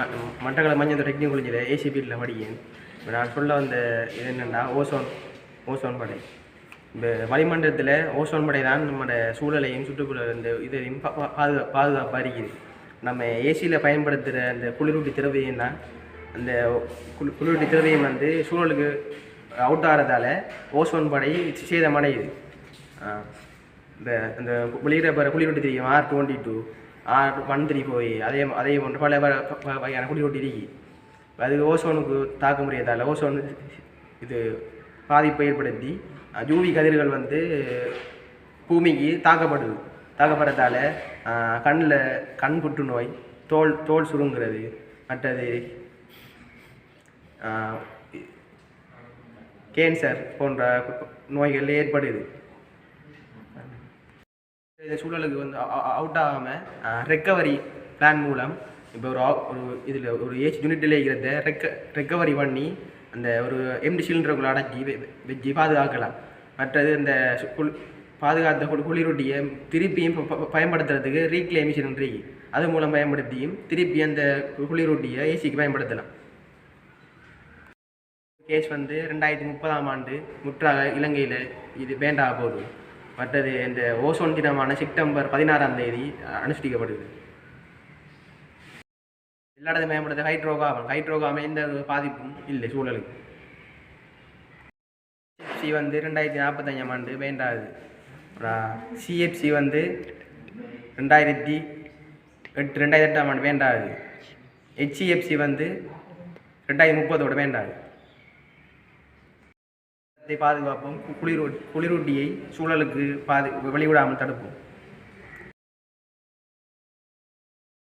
ம மட்டக்கள மஞ்சள் technique AC ஏசிபியில் படிக்கிறேன். இப்போ நான் சொல்ல வந்த இது என்னென்னா ஓசோன் ஓசோன் படை. இந்த வளிமண்டலத்தில் ஓசோன் படை தான் நம்மளோட சூழலையும் சுற்றுப்புற இந்த இதையும் பாதுகா பாதுகாப்பாக இருக்குது நம்ம ஏசியில் பயன்படுத்துகிற அந்த குளிரூட்டி திரவியம் தான் அந்த குளி குளிரூட்டி திரவியம் வந்து சூழலுக்கு அவுட் ஆகிறதால ஓசோன் படை சேதமடையுது. இந்த அந்த வெளியிட போகிற குளிரூட்டி தெரியும் ஆர் டுவெண்ட்டி டூ ஆர் போய் அதே அதே போன்று பல வ- வகையான குளிரூட்டி இருக்கு அது ஓசோனுக்கு தாக்க முடியாதால் ஓசோன் இது பாதிப்பை ஏற்படுத்தி ஜூவி கதிர்கள் வந்து பூமிக்கு தாக்கப்படுது தாக்கப்படுறதால கண்ணில் கண் புற்றுநோய் தோல் தோல் சுருங்குறது மற்றது கேன்சர் போன்ற நோய்கள் ஏற்படுது இந்த சூழலுக்கு வந்து அவுட் ஆகாமல் ரெக்கவரி பிளான் மூலம் இப்போ ஒரு ஒரு இதில் ஒரு ஏஜ் யூனிட்டில் இருக்கிறத ரெக்க ரெக்கவரி பண்ணி அந்த ஒரு எம்டி சிலிண்டருக்குள்ள அடக்கி வெ- பாதுகாக்கலாம். மற்றது இந்த குள் குளி பாதுகாத்த குளி குளிரூட்டியை திருப்பியும் ப- ப- பயன்படுத்துறதுக்கு ரீக்ளைமிஷன் இருக்கு. அது மூலம் பயன்படுத்தியும் திருப்பி அந்த குளிரொட்டியை குளிரூட்டியை ஏசிக்கு பயன்படுத்தலாம். கேஸ் வந்து ரெண்டாயிரத்தி முப்பதாம் ஆண்டு முற்றாக இலங்கையில் இது வேண்டாக போகுது. மற்றது இந்த ஓசோன் தினமான செப்டம்பர் பதினாறாம் தேதி அனுஷ்டிக்கப்படுது எல்லா மேம்படுத்த ஹைட்ரோகாபன் ஹைட்ரோகாமன் எந்த ஒரு பாதிப்பும் இல்லை சூழலுக்கு. சிஎஃப்சி வந்து ரெண்டாயிரத்தி நாற்பத்தஞ்சாம் ஆண்டு வேண்டாது சிஎஃப்சி வந்து ரெண்டாயிரத்தி எட்டு ரெண்டாயிரத்தி எட்டாம் ஆண்டு வேண்டாது ஹெச்சிஎஃப்சி வந்து ரெண்டாயிரத்தி முப்பதோடு வேண்டாது பாதுகாப்போம். குளிரூ குளிரூட்டியை சூழலுக்கு பாது வெளிவிடாமல் தடுப்போம்.